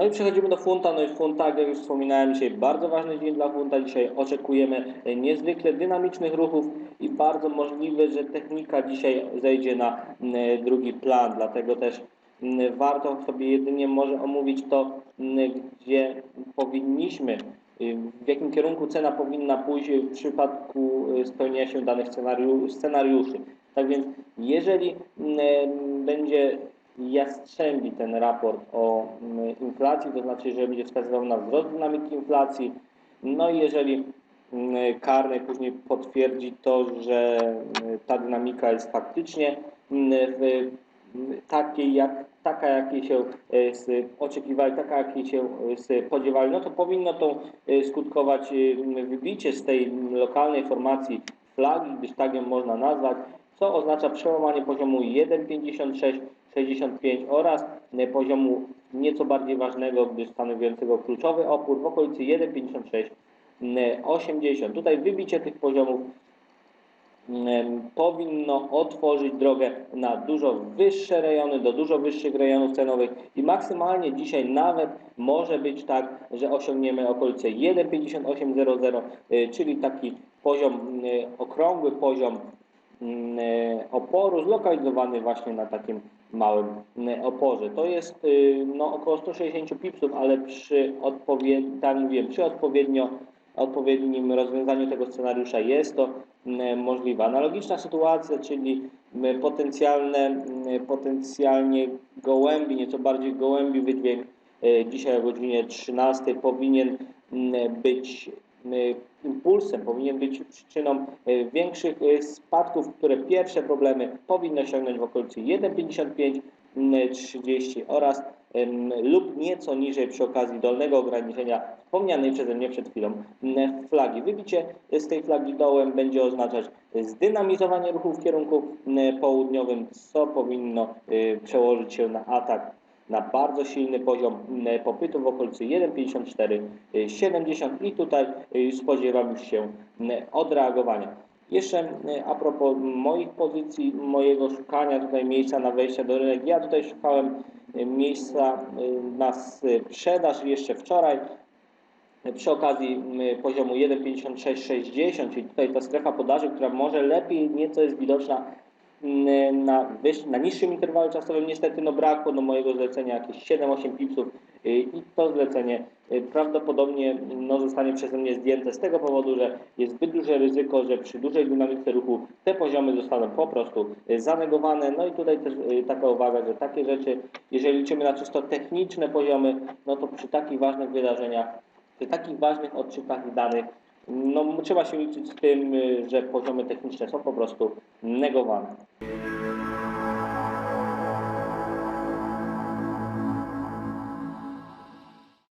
No i przechodzimy do funta. No i funta, jak już wspominałem, dzisiaj bardzo ważny dzień dla funta. Dzisiaj oczekujemy niezwykle dynamicznych ruchów i bardzo możliwe, że technika dzisiaj zejdzie na m, drugi plan. Dlatego też m, warto sobie jedynie może omówić to, m, gdzie powinniśmy, y, w jakim kierunku cena powinna pójść w przypadku y, spełnienia się danych scenariu, scenariuszy. Tak więc, jeżeli będzie jastrzębi ten raport o mm, inflacji, to znaczy, że będzie wskazywał na wzrost dynamiki inflacji. No i jeżeli mm, karny później potwierdzi to, że mm, ta dynamika jest faktycznie takiej, jak, taka, jakiej się e, oczekiwali, taka, jakiej się e, spodziewali, no to powinno to e, skutkować wybicie z tej lokalnej formacji flagi, gdyż tak ją można nazwać, co oznacza przełamanie poziomu 1,5665 oraz e, poziomu nieco bardziej ważnego, gdyż stanowiącego kluczowy opór w okolicy 1,5680. Tutaj wybicie tych poziomów em, powinno otworzyć drogę na dużo wyższe rejony, do dużo wyższych rejonów cenowych i maksymalnie dzisiaj nawet może być tak, że osiągniemy okolice 1,5800, y, czyli taki poziom, okrągły poziom mm, e, oporu zlokalizowany właśnie na takim małym oporze. To jest y, no, około 160 pipsów, ale przy odpowiednim, tak mówiłem, przy odpowiednio, odpowiednim rozwiązaniu tego scenariusza jest to możliwe. Analogiczna sytuacja, czyli potencjalne, potencjalnie gołębi, nieco bardziej gołębi wydźwięk y, dzisiaj o godzinie 13 powinien być impulsem, powinien być przyczyną y, większych y, spadków, które pierwsze problemy powinny osiągnąć w okolicy 1,55 mm, 30 oraz lub nieco niżej przy okazji dolnego ograniczenia wspomnianej przeze mnie przed chwilą flagi. Wybicie z tej flagi dołem będzie oznaczać zdynamizowanie ruchu w kierunku południowym, co powinno y, przełożyć się na atak na bardzo silny poziom mm, popytu w okolicy 1,5470 i tutaj y, spodziewam się odreagowania. Jeszcze a propos moich pozycji, mojego szukania tutaj miejsca na wejście do rynek, ja tutaj szukałem miejsca na sprzedaż jeszcze wczoraj przy okazji poziomu 1,5660, czyli tutaj ta strefa podaży, która może lepiej nieco jest widoczna na, wyż, na niższym interwale czasowym. Niestety no brakło do mojego zlecenia jakieś 7-8 pipsów y, i to zlecenie y, prawdopodobnie no, zostanie przeze mnie zdjęte z tego powodu, że jest zbyt duże ryzyko, że przy dużej dynamice ruchu te poziomy zostaną po prostu y, zanegowane. No i tutaj też y, taka uwaga, że takie rzeczy, jeżeli liczymy na czysto techniczne poziomy, no to przy takich ważnych wydarzeniach przy takich ważnych odczytach danych, no trzeba się liczyć z tym, y, że poziomy techniczne są po prostu negowane.